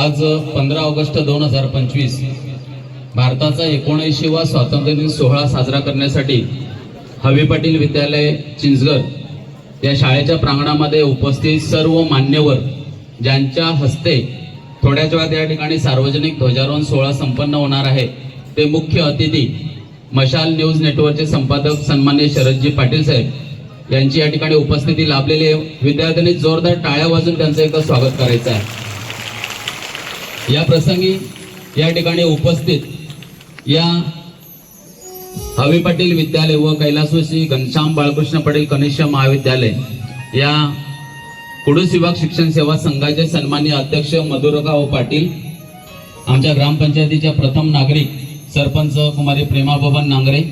आज पंधरा ऑगस्ट दोन हजार पंचवीस भारताचा एकोणऐंशीवा स्वातंत्र्य दिन सोहळा साजरा करण्यासाठी हवी पाटील विद्यालय चिंचगर या शाळेच्या प्रांगणामध्ये उपस्थित सर्व मान्यवर ज्यांच्या हस्ते थोड्याच वेळात या ठिकाणी सार्वजनिक ध्वजारोहण सोहळा संपन्न होणार आहे. ते मुख्य अतिथी मशाल न्यूज नेटवर्कचे संपादक सन्मान्य शरदजी पाटील साहेब यांची या ठिकाणी उपस्थिती लाभलेली आहे. विद्यार्थ्यांनी जोरदार टाळ्या वाजून त्यांचं एकदा स्वागत करायचं आहे. या प्रसंगी या ठिकाणी उपस्थित या हवी पाटील विद्यालय व कैलासवासी घनश्याम बाळकृष्ण पटेल कनिष्ठ महाविद्यालय या कुडूस विभाग शिक्षण सेवा संघाचे सन्मान्य अध्यक्ष मधुरगाव पाटील आमच्या ग्रामपंचायतीच्या प्रथम नागरिक सरपंच कुमारी प्रेमा नांगरे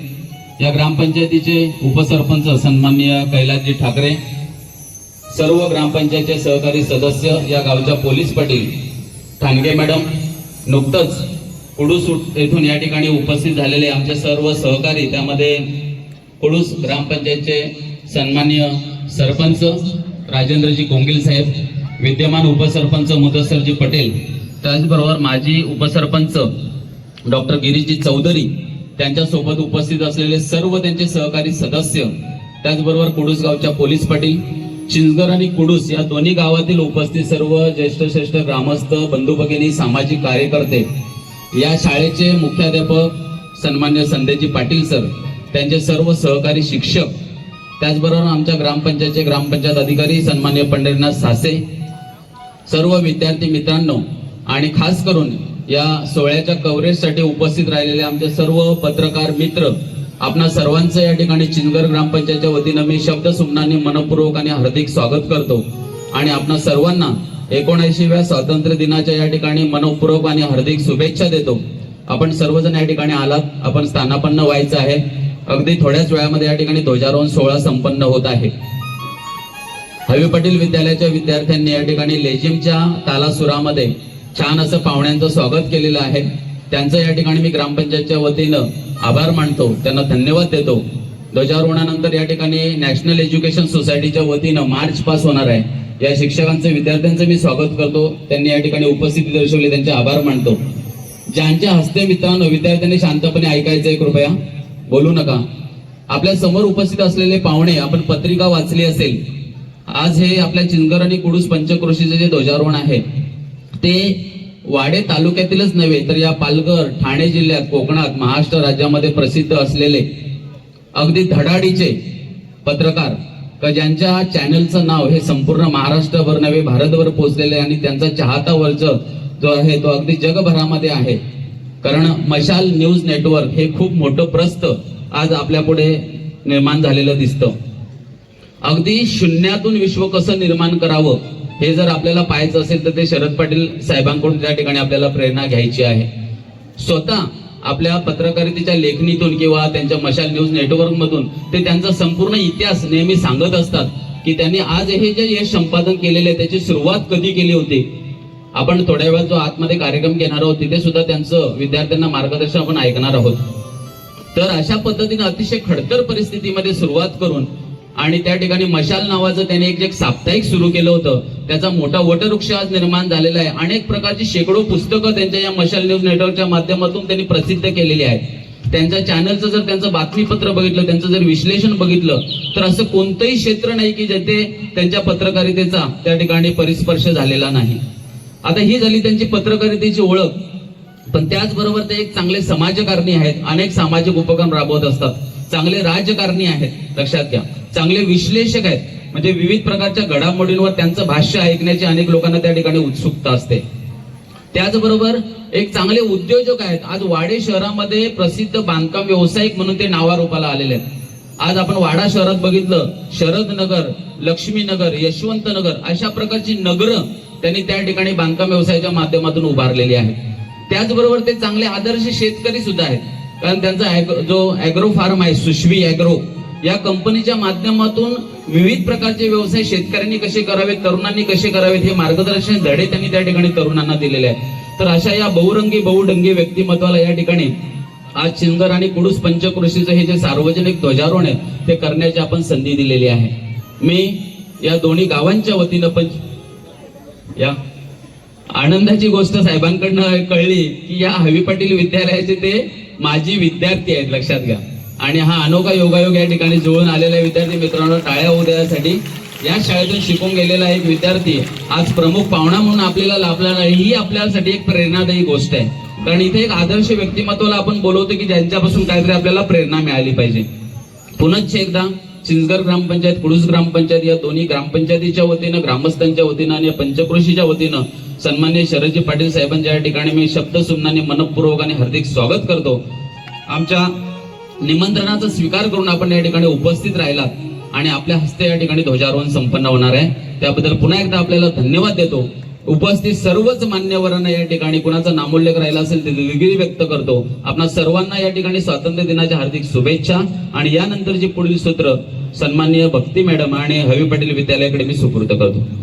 या ग्रामपंचायतीचे उपसरपंच सन्मान्य कैलासजी ठाकरे सर्व ग्रामपंचायतचे सहकारी सदस्य या गावच्या पोलीस पाटील ठाणगे मॅडम नुकतंच कुडूस येथून या ठिकाणी उपस्थित झालेले आमचे सर्व सहकारी त्यामध्ये कुडूस ग्रामपंचायतचे सन्मान्य सरपंच राजेंद्रजी गोंगिल साहेब विद्यमान उपसरपंच मुदसरजी पटेल त्याचबरोबर माजी उपसरपंच डॉक्टर गिरीशजी चौधरी त्यांच्यासोबत उपस्थित असलेले सर्व त्यांचे सहकारी सदस्य त्याचबरोबर कुडूसगावच्या पोलीस पाटील चिंचगर आणि कुडूस या दोन्ही गावातील उपस्थित सर्व ज्येष्ठ श्रेष्ठ ग्रामस्थ बंधू भगिनी सामाजिक कार्यकर्ते या शाळेचे मुख्याध्यापक सन्मान्य संदेजी पाटील सर त्यांचे सर्व सहकारी शिक्षक त्याचबरोबर आमच्या ग्रामपंचायतचे ग्रामपंचायत अधिकारी सन्मान्य पंढरीनाथ सासे सर्व विद्यार्थी मित्रांनो आणि खास करून या सोहळ्याच्या कव्हरेजसाठी उपस्थित राहिलेले आमचे सर्व पत्रकार मित्र आपणा सर्वांचं या ठिकाणी चिंचगड ग्रामपंचायतच्या वतीनं मी शब्द सुमनांनी मनपूर्वक आणि हार्दिक स्वागत करतो. आणि आपणा सर्वांना एकोणऐंशीव्या स्वातंत्र्य दिनाच्या या ठिकाणी मनपूर्वक आणि हार्दिक शुभेच्छा देतो. आपण सर्वजण या ठिकाणी आलात. आपण स्थानापन्न व्हायचं आहे. अगदी थोड्याच वेळामध्ये या ठिकाणी ध्वजारोहण सोहळा संपन्न होत आहे. हवी पाटील विद्यालयाच्या विद्यार्थ्यांनी या ठिकाणी लेझिमच्या तालासुरामध्ये छान असं पाहुण्यांचं स्वागत केलेलं आहे. त्यांचं या ठिकाणी मी ग्रामपंचायतच्या वतीनं आभार मानतो त्यांना धन्यवाद देतो. ध्वजारोहणानंतर या ठिकाणी नॅशनल एज्युकेशन सोसायटीच्या वतीनं मार्च पास होणार आहे. या शिक्षकांचं विद्यार्थ्यांचं मी स्वागत करतो. त्यांनी या ठिकाणी उपस्थिती दर्शवली त्यांचे आभार मानतो. ज्यांच्या हस्ते मित्रांनो विद्यार्थ्यांनी शांतपणे ऐकायचंय कृपया. बोलू नका. आपल्यासमोर उपस्थित असलेले पाहुणे आपण पत्रिका वाचली असेल. आज हे आपल्या चिंगर आणि कुडूस पंचक्रोशीचे जे ध्वजारोहण आहे ते वाडे तालुक्यातीलच नव्हे तर या पालघर ठाणे जिल्ह्यात कोकणात महाराष्ट्र राज्यामध्ये प्रसिद्ध असलेले अगदी धडाडीचे पत्रकार का ज्यांच्या चॅनलचं नाव हे संपूर्ण महाराष्ट्रभर नव्हे भारतभर पोहोचलेले आणि त्यांचा चाहता वर्ज जो आहे तो अगदी जगभरामध्ये आहे. कारण मशाल न्यूज नेटवर्क हे खूप मोठं प्रस्त आज आपल्या पुढे निर्माण झालेलं दिसतं. अगदी शून्यातून विश्व कसं निर्माण करावं हे जर आपल्याला पाहायचं असेल तर ते शरद पाटील साहेबांकडून त्या ठिकाणी आपल्याला प्रेरणा घ्यायची आहे. स्वतः आपल्या पत्रकारितेच्या लेखणीतून किंवा त्यांच्या मशाल न्यूज नेटवर्क मधून ते त्यांचा संपूर्ण इतिहास नेहमी सांगत असतात की त्यांनी आज हे जे यश संपादन केलेले त्याची सुरुवात कधी केली होती? आपण थोड्या वेळात जो आतमध्ये कार्यक्रम घेणार आहोत तिथे सुद्धा त्यांचं विद्यार्थ्यांना मार्गदर्शन आपण ऐकणार आहोत. तर अशा पद्धतीने अतिशय खडतर परिस्थितीमध्ये सुरुवात करून आणि त्या ठिकाणी मशाल नावाचं त्याने एक जे साप्ताहिक सुरू केलं होतं त्याचा मोठा वटवृक्ष आज निर्माण झालेला आहे. अनेक प्रकारची शेकडो पुस्तकं त्यांच्या या मशाल न्यूज नेटवर्कच्या माध्यमातून त्यांनी प्रसिद्ध केलेली आहेत. त्यांच्या चॅनलचं जर त्यांचं बातमीपत्र बघितलं त्यांचं जर विश्लेषण बघितलं तर असं कोणतंही क्षेत्र नाही की जेथे त्यांच्या पत्रकारितेचा त्या ठिकाणी परिस्पर्श झालेला नाही. आता ही झाली त्यांची पत्रकारितेची ओळख. पण त्याचबरोबर ते एक चांगले समाजकारणी आहेत. अनेक सामाजिक उपक्रम राबवत असतात. चांगले राजकारणी आहेत लक्षात घ्या. चांगले विश्लेषक आहेत. म्हणजे विविध प्रकारच्या घडामोडींवर त्यांचं भाष्य ऐकण्याची अनेक लोकांना त्या ठिकाणी उत्सुकता असते. त्याचबरोबर एक चांगले उद्योजक आहेत. आज वाडे शहरामध्ये प्रसिद्ध बांधकाम व्यावसायिक म्हणून ते नावारूपाला आलेले आहेत. आज आपण वाडा शहरात बघितलं शरद नगर लक्ष्मी नगर यशवंत नगर अशा प्रकारची नगरं त्यांनी त्या ठिकाणी बांधकाम व्यवसायाच्या माध्यमातून उभारलेली आहेत. त्याचबरोबर ते चांगले आदर्श शेतकरी सुद्धा आहेत. कारण त्यांचा जो ॲग्रो फार्म आहे सुशवी ॲग्रो या कंपनीच्या माध्यमातून विविध प्रकारचे व्यवसाय शेतकऱ्यांनी कसे करावेत तरुणांनी कसे करावेत हे मार्गदर्शन धडे त्यांनी त्या ठिकाणी तरुणांना दिलेले आहे तर अशा या बहुरंगी बहुढंगी व्यक्तिमत्वाला या ठिकाणी आज चिंगर आणि कुडूस पंचकृषीचं हे जे सार्वजनिक ध्वजारोहण आहे ते करण्याची आपण संधी दिलेली आहे. मी या दोन्ही गावांच्या वतीनं पंच या आनंदाची गोष्ट साहेबांकडनं कळली की या हवी पाटील विद्यालयाचे ते माझी विद्यार्थी आहेत लक्षात घ्या. आणि हा अनोखा योगायोग या ठिकाणी जुळून आलेल्या विद्यार्थी मित्रांनो टाळ्या होऊ द्यासाठी या शाळेतून शिकून गेलेला एक विद्यार्थी आज प्रमुख पाहुणा म्हणून आपल्याला लाभला नाही. ही आपल्यासाठी एक प्रेरणादायी गोष्ट आहे. कारण इथे एक आदर्श व्यक्तिमत्वाला आपण बोलवतो की ज्यांच्यापासून काहीतरी आपल्याला प्रेरणा मिळाली पाहिजे. पुनश्च एकदा चिंचगड ग्रामपंचायत कुडूस ग्रामपंचायत या दोन्ही ग्रामपंचायतीच्या वतीनं ग्रामस्थांच्या वतीनं आणि पंचक्रोशीच्या वतीनं सन्मान्य शरदजी पाटील साहेबांच्या या ठिकाणी मी शब्द सुमनाने मनपूर्वक आणि हार्दिक स्वागत करतो. आमच्या निमंत्रणाचा स्वीकार करून आपण या ठिकाणी उपस्थित राहिलात आणि आपल्या हस्ते या ठिकाणी ध्वजारोहण संपन्न होणार आहे. त्याबद्दल पुन्हा एकदा आपल्याला धन्यवाद देतो. उपस्थित सर्वच मान्यवरांना या ठिकाणी कुणाचा नामोल्लेख राहिला असेल ते दिलगिरी व्यक्त करतो. आपणा सर्वांना या ठिकाणी स्वातंत्र्य दिनाच्या हार्दिक शुभेच्छा. आणि यानंतरची पुढील सूत्र सन्माननीय भक्ती मॅडम आणि हवी पाटील विद्यालयाकडे मी सुपूर्द करतो.